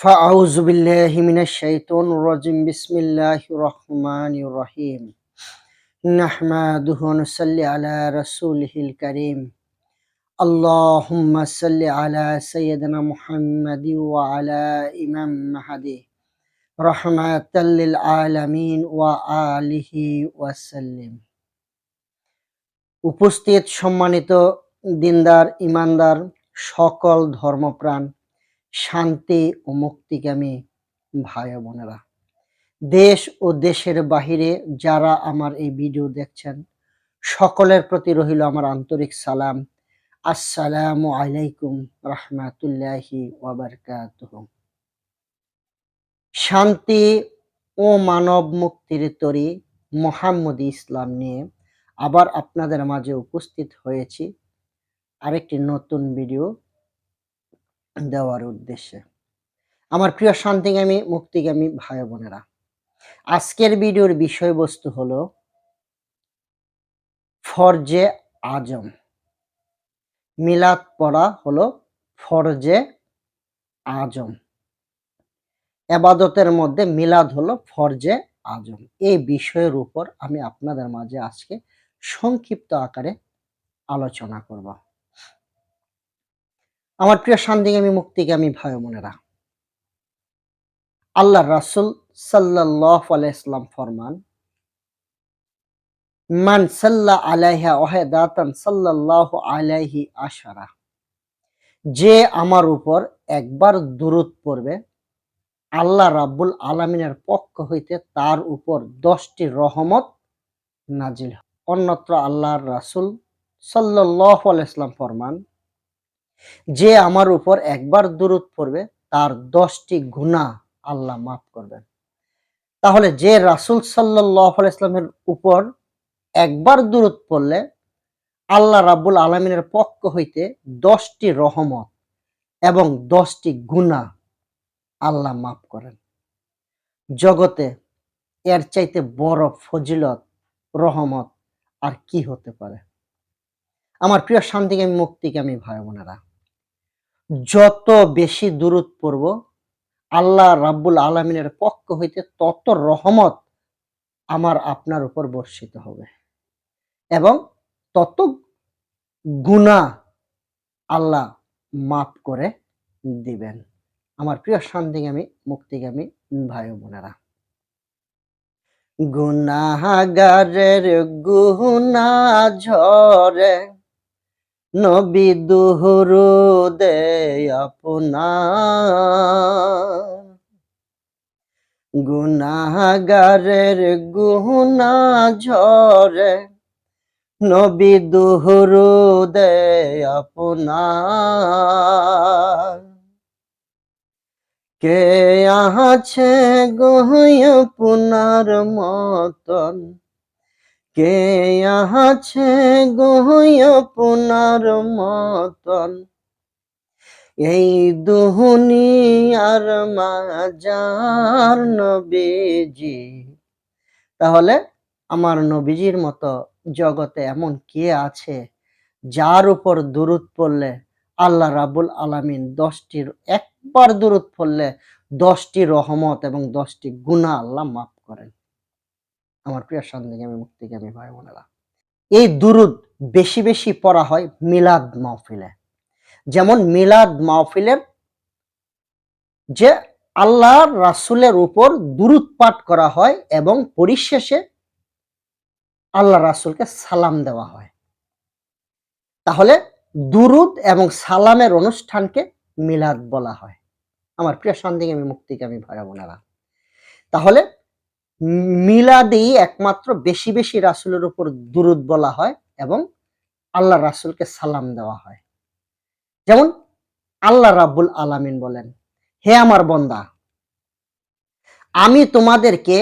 فأعوذ بالله من الشيطان الرجيم بسم الله الرحمن الرحيم نحمده ونصلي على رسوله الكريم اللهم صل على سيدنا محمد وعلى إمام مهدي رحمة للعالمين وآله وسلم উপস্থিত সম্মানিত দিনদার ইমানদার সকল ধর্মপ্রাণ শান্তি ও মুক্তিকামী ভাই বোনেরা। দেশ ও দেশের বাহিরে যারা আমার এই ভিডিও দেখছেন, সকলের প্রতি রহিল আমার আন্তরিক সালাম। আসসালামু আলাইকুম রহমাতুল্লাহি শান্তি ও মানব মুক্তির তরি মোহাম্মদ ইসলাম নিয়ে আবার আপনাদের মাঝে উপস্থিত হয়েছি। আরেকটি নতুন ভিডিও দেওয়ার উদ্দেশ্যে। আমার প্রিয় শান্তিগামী, মুক্তিগামী ভাই বোনেরা, আজকের ভিডিওর বিষয়বস্তু হলো ফরজে আজম। মিলাদ পড়া হলো ফরজে আজম। এবাদতের মধ্যে মিলাদ হলো ফরজে আজম। এই বিষয়ের উপর আমি আপনাদের মাঝে আজকে সংক্ষিপ্ত আকারে আলোচনা করব। আমার প্রিয় শান্তিগামী মুক্তিগামী ভাই বোনেরা। আল্লাহ রাসুল সাল্লাহ আলাইসলাম ফরমান, মান সাল্লা আলাইহা ওহেদাতান সাল্লাহ আলাইহি আশারা যে আমার উপর একবার দূরত পড়বে, আল্লাহ রাব্বুল আলমিনের পক্ষ হইতে তার উপর দশটি রহমত নাজিল অন্যত্র আল্লাহর রাসুল সাল্লাহ আলাইসলাম ফরমান যে আমার উপর একবার দূরত পড়বে, তার দশটি গুণা আল্লাহ মাফ করবেন। তাহলে যে রাসুল সাল্লাহ ইসলামের উপর একবার দূরত পড়লে, আল্লাহ রাব্বুল আলমিনের পক্ষ হইতে দশটি রহমত এবং দশটি গুণা আল্লাহ মাফ করেন। জগতে এর চাইতে বড় ফজিলত, রহমত আর কি হতে পারে? আমার প্রিয় শান্তিকামী মুক্তিকামী ভাই বোনেরা যত বেশি দূরত পড়ব, আল্লাহ রাব্বুল আলমিনের পক্ষ হইতে তত রহমত আমার আপনার উপর বর্ষিত হবে। এবং তত গুণা আল্লাহ মাফ করে দিবেন। আমার প্রিয় শান্তিগামী, মুক্তিগামী ভাই বোনেরা গুনাগারের গুনা ঝরে নবী দুহরু দে আপনার। গুনাগারের গুনা ঝরে। নবী দুহরু দে আপনার। কে আছে গহয় পুনার মতন? কে আছে গহয় পুনার মতন? এই দুহুনিয়ার মাজার নবীজি। তাহলে আমার নবীজির মতো জগতে এমন কে আছে যার উপর দূরত পড়লে আল্লাহ রাবুল আলামিন দশটির একবার দূরত পড়লে দশটি রহমত এবং দশটি গুণা আল্লাহ মাফ করেন। আমার প্রিয় সন্দেগামী মুক্তিগামী ভাই বোনেরা। এই দুরুদ বেশি বেশি পড়া হয় মিলাদ মাহফিলে। যেমন মিলাদ মাহফিলের যে আল্লাহ রাসুলের উপর দুরুদ পাঠ করা হয় এবং পরিশেষে আল্লাহ রাসুলকে সালাম দেওয়া হয়। তাহলে দুরুদ এবং সালামের অনুষ্ঠানকে মিলাদ বলা হয়। আমার প্রিয় সন্দিগামী মুক্তিগামী ভাই বোনেরা। তাহলে মিলাদেই একমাত্র বেশি বেশি রাসুলের উপর দুরুদ বলা হয় এবং আল্লাহ রাসুলকে সালাম দেওয়া হয়। যেমন আল্লাহ রাব্বুল আলামিন বলেন, হে আমার বন্দা, আমি তোমাদেরকে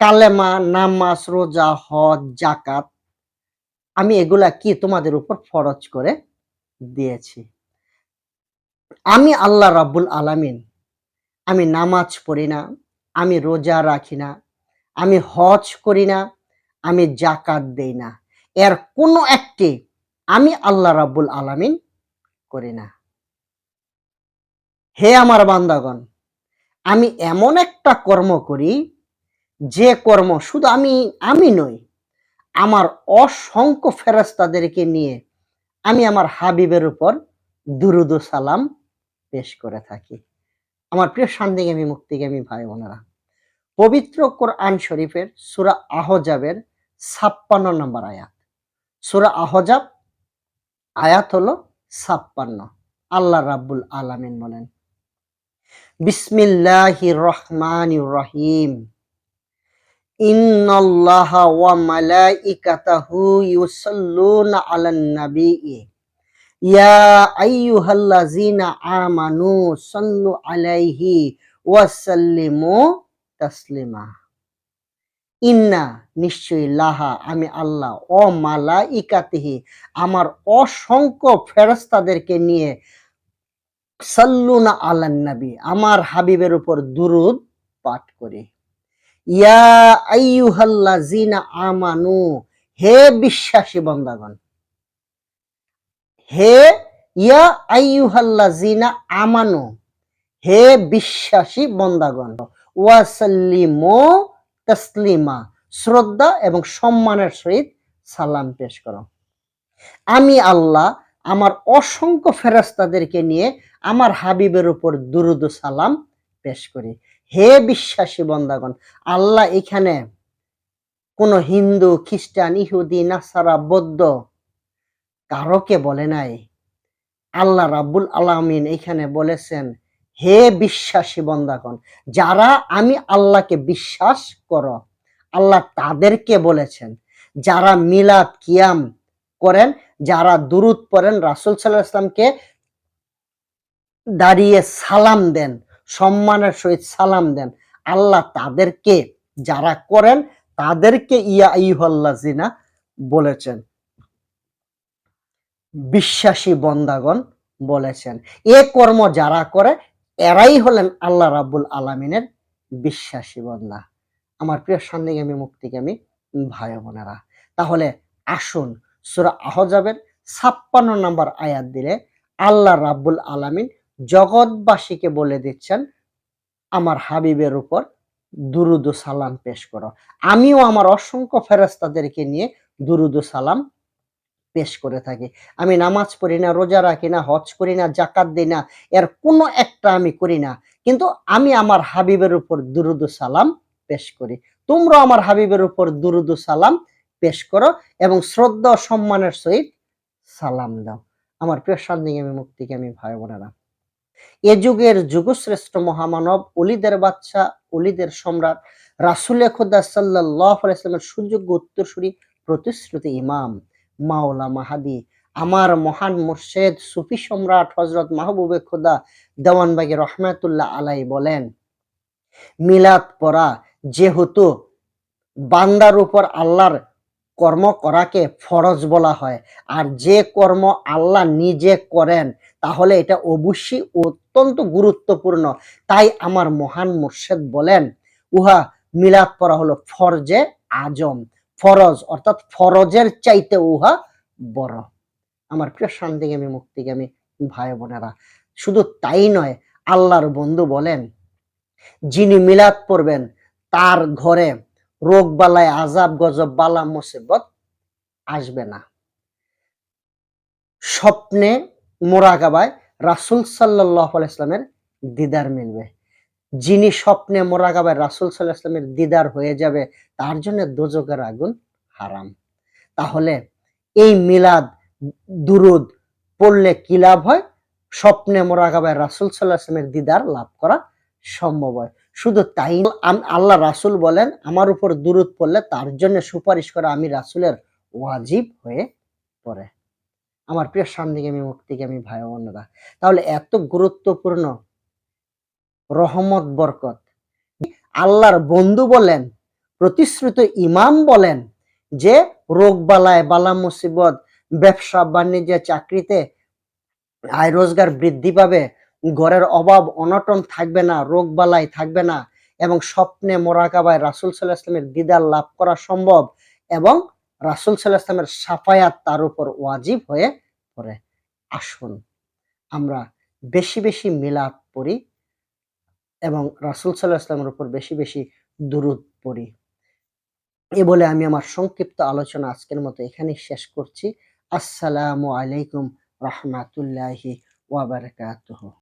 কালেমা, নামাজ, রোজা, হজ জাকাত আমি এগুলা কি তোমাদের উপর ফরজ করে দিয়েছি? আমি আল্লাহ রাব্বুল আলামিন, আমি নামাজ পড়ি না আমি রোজা রাখি না, আমি হজ করি না, আমি জাকাত দেই না। এর কোনো একটি আমি আল্লাহ রাব্বুল আলামিন করি না। হে আমার বান্দাগণ, আমি এমন একটা কর্ম করি, যে কর্ম শুধু আমি আমি নই, আমার অসংখ্য ফেরেস্তাদেরকে নিয়ে আমি আমার হাবিবের উপর দুরুদ সালাম পেশ করে থাকি। আমার প্রিয় শান্তিগামী, মুক্তিগামী ভাই বোনেরা, পবিত্র কোরআন শরীফের সুরা আহজাবের ছাপ্পান্ন নম্বর আয়াত। সুরা আহজাব আয়াত হলো ছাপ্পান্ন। আল্লাহ রাব্বুল আলামিন বলেন বিসমিল্লাহির রহমান রহিম। ইন্নাল্লাহা ওয়া মালাইকাতাহু ইউসাল্লুনা আলান নাবিয়্যি আমি আল্লাহ, ও মালাইকাতিহি, আমার অসংখ্য ফেরেশতাদেরকে নিয়ে সাল্লুনা আলান নবী, আমার হাবিবের উপর দুরুদ পাঠ করি। ইয়া আমানু হে বিশ্বাসী বান্দাগণ হে ইয়া আমানু, হে বিশ্বাসী বান্দাগণ, ওয়াসাল্লিমু তসলিমা, শ্রদ্ধা এবং সম্মানের সহিত সালাম পেশ করো। আমি আল্লাহ আমার অসংখ্য ফেরাস্তাদেরকে নিয়ে আমার হাবিবের উপর দুরুদ সালাম পেশ করি। হে বিশ্বাসী বন্দাগণ, আল্লাহ এখানে কোন হিন্দু, খ্রিস্টান, ইহুদি, নাসারা, বৌদ্ধ কারোকে বলে নাই। আল্লাহ রাব্বুল আলামিন এখানে বলেছেন, হে বিশ্বাসী বন্দাগণ, যারা আমি আল্লাহকে বিশ্বাস করো, আল্লাহ তাদেরকে বলেছেন, যারা মিলাদ কিয়াম করেন, যারা দুরুদ পড়েন, রাসুল সাল্লাহ ইসলামকে দাঁড়িয়ে সালাম দেন, সম্মানের সহিত সালাম দেন, আল্লাহ তাদেরকে যারা করেন, তাদেরকে ইয়া ইহল্লাজিনা বলেছেন। বিশ্বাসী বন্দাগণ বলেছেন। এ কর্ম যারা করে, এরাই হলেন আল্লাহ রাব্বুল আলামিনের বিশ্বাসী বন্দা। আমার প্রিয় সন্দেগামী মুক্তিগামী ভাই বোনেরা, তাহলে আসুন সুরা আহজাবের ছাপ্পান্ন নম্বর আয়াত দিলে আল্লাহ রাব্বুল আলামিন জগৎবাসীকে বলে দিচ্ছেন, আমার হাবিবের উপর দুরুদ সালাম পেশ করো। আমিও আমার অসংখ্য ফেরেস্তাদেরকে নিয়ে দুরুদ সালাম পেশ করে থাকি। আমি নামাজ পড়ি না, রোজা রাখি না, হজ করি না জাকাত দিই না, এর কোনো একটা আমি করি না। কিন্তু আমি আমার হাবিবের উপর দুরুদ সালাম পেশ করি। তোমরা আমার হাবিবের উপর দুরুদ সালাম পেশ করো এবং শ্রদ্ধা সম্মানের সহিত সালাম দাও। আমার প্রিয় শান্তিগামী মুক্তিগামী ভাই বোনেরা, এ যুগের যুগশ্রেষ্ঠ মহামানব, অলিদের বাচ্চা অলিদের সম্রাট, রাসুল খুদা সাল্লাহ ইসলামের সুযোগ্য উত্তরসূরি প্রতিশ্রুতি ইমাম। মাওলা মাহাদি। আমার মহান মুর্শেদ সুফি সম্রাট হজরত মাহবুবে খুদা দেওয়ানবাগি রহমাতুল্লাহ আলাই বলেন, মিলাদ পড়া যেহেতু বান্দার উপর আল্লাহর কর্ম করাকে ফরজ বলা হয়, আর যে কর্ম আল্লাহ নিজে করেন, তাহলে এটা অবশ্যই অত্যন্ত গুরুত্বপূর্ণ। তাই আমার মহান মুর্শেদ বলেন, উহা মিলাদ পড়া হলো ফরজে আজম। ফরজ, অর্থাৎ ফরজের চাইতে উহা বড়। আমার প্রিয় শান্তিগামী মুক্তিগামী ভাই বোনেরা, শুধু তাই নয়, আল্লাহর বন্ধু বলেন, যিনি মিলাদ পড়বেন তার ঘরে রোগ বালায় আজাব গজব, বালা, মুসিবত আসবে না। স্বপ্নে মোরাগাবায় রাসুল সাল্লাহ ইসলামের দিদার মিলবে। যিনি স্বপ্নে মোরাগাবায় রাসুল সাল্লাহ ইসলামের দিদার হয়ে যাবে, তার জন্য দোজকের আগুন হারাম। তাহলে এই মিলাদ, দুরুদ পড়লে কি লাভ হয়? স্বপ্নে মোরাগাবায় রাসুল সাল্লাহ ইসলামের দিদার লাভ করা সম্ভব হয়। শুধু তাই আল্লাহ রাসুল বলেন, আমার উপর দুরুদ পড়লে তার জন্য সুপারিশ করা আমি রাসুলের ওয়াজিব হয়ে পড়ে। আমার প্রিয় শান্তিগামী মুক্তিগামী ভাই বোনেরা, তাহলে এত গুরুত্বপূর্ণ রহমত, বরকত। আল্লাহর বন্ধু বলেন, প্রতিশ্রুত ইমাম বলেন যে, রোগ বালায়, বালা মুসিবত, ব্যবসা, বাণিজ্য, চাকরিতে আয় রোজগার বৃদ্ধি পাবে, ঘরের অভাব অনটন থাকবে না, রোগ বালাই থাকবে না এবং স্বপ্নে মোরাকাবায় রাসুল সাল্লাহ ইসলামের দিদার লাভ করা সম্ভব এবং রাসুল সাল্লাহ ইসলামের সাফায়াত তার উপর ওয়াজিব হয়ে পড়ে। আসুন আমরা বেশি বেশি মিলাদ পড়ি। এবং রাসুল সাল্লাহ আসলামের উপর বেশি বেশি দুরুদ পড়ি। এ বলে আমি আমার সংক্ষিপ্ত আলোচনা আজকের মতো এখানেই শেষ করছি। আসসালামু আলাইকুম রহমাতুল্লাহি ওয়াবারাকাতুহু